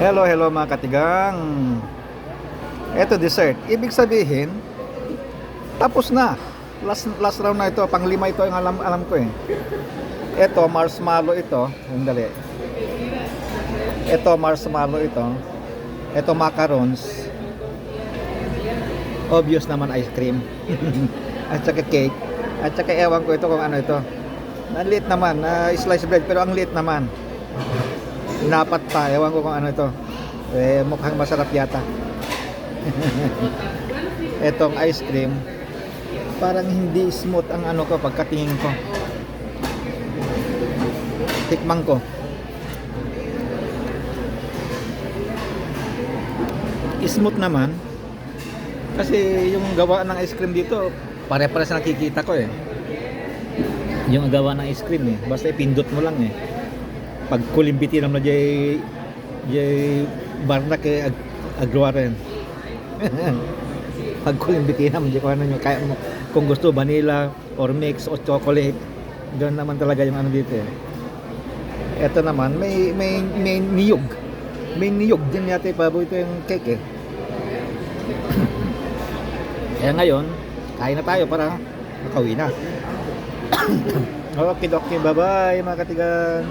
Hello, hello mga katigang. Ito dessert. Ibig sabihin, tapos na. Last, last round na ito. Pang lima ito yung alam, alam ko eh. Ito, marshmallow ito. Sandali. Ito, marshmallow ito. Ito, macarons. Obvious naman ice cream. At saka cake. At saka ewan ko ito kung ano ito. Ang liit naman. na slice bread pero ang liit naman. Napat pa. Ewan ko kung ano ito. Eh, mukhang masarap yata. Etong ice cream. Parang hindi smooth ang ano ko pagkatingin ko. Tikman ko. Smooth naman. Kasi yung gawa ng ice cream dito, pare-pare sa nakikita ko eh. Yung gawa ng ice cream eh. Basta ipindot mo lang eh pag kulimbiti naman jay jay barnak eh ag, agruaren pag kulimbiti naman jay ano nyo kaya mo. Kung gusto vanilla or mix o chocolate doon naman talaga yung ano dito eh. Eto naman may may may niyog. May niyog din yata paborito yung cake eh. Kaya ngayon kain na tayo para makauwi na. Okay okay bye bye mga katigan